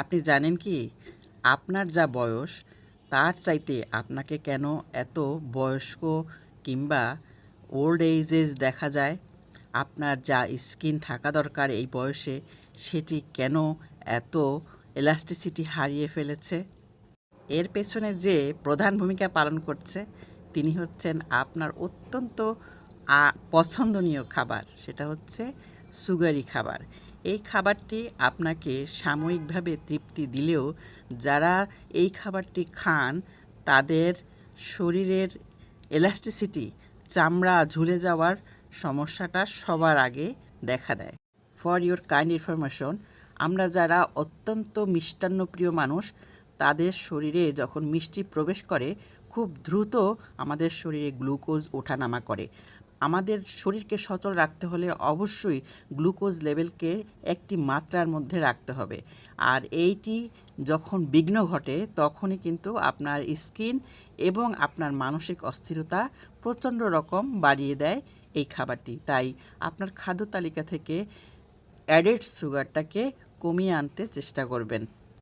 আপনি জানেন কি? আপনার যা বয়স, তার চাইতে আপনাকে কেন এত বয়স্ক কিংবা ওল্ড এজেস দেখা যায়? আপনার যা স্কিন থাকা দরকার এই বয়সে, সেটি কেন এত এলাস্টিসিটি হারিয়ে ফেলেছে? এর পেছনে যে প্রধান ভূমিকা পালন করছে, তিনি হচ্ছেন আপনার অত্যন্ত পছন্দনীয় খাবার, সেটা হচ্ছে সুগারি খাবার। এই খাবারটি আপনাকে সাময়িকভাবে তৃপ্তি দিলেও যারা এই খাবারটি খান, তাদের শরীরের এলাস্টিসিটি চামড়া ঝুলে যাওয়ার সমস্যাটা সবার আগে দেখা দেয়। ফর ইউর কাইন্ড ইনফরমেশন আমরা যারা অত্যন্ত মিষ্টান্নপ্রিয় মানুষ তাদের শরীরে যখন মিষ্টি প্রবেশ করে, খুব দ্রুত আমাদের শরীরে গ্লুকোজ ওঠানামা করে। আমাদের শরীরকে সচল রাখতে হলে অবশ্যই গ্লুকোজ লেভেলকে একটি মাত্রার মধ্যে রাখতে হবে। আর এইটি যখন বিঘ্ন ঘটে, তখনই কিন্তু আপনার স্কিন এবং আপনার মানসিক অস্থিরতা প্রচণ্ড রকম বাড়িয়ে দেয় এই খাবারটি। তাই আপনার খাদ্য তালিকা থেকে অ্যাডেড সুগারটাকে কমিয়ে আনতে চেষ্টা করবেন।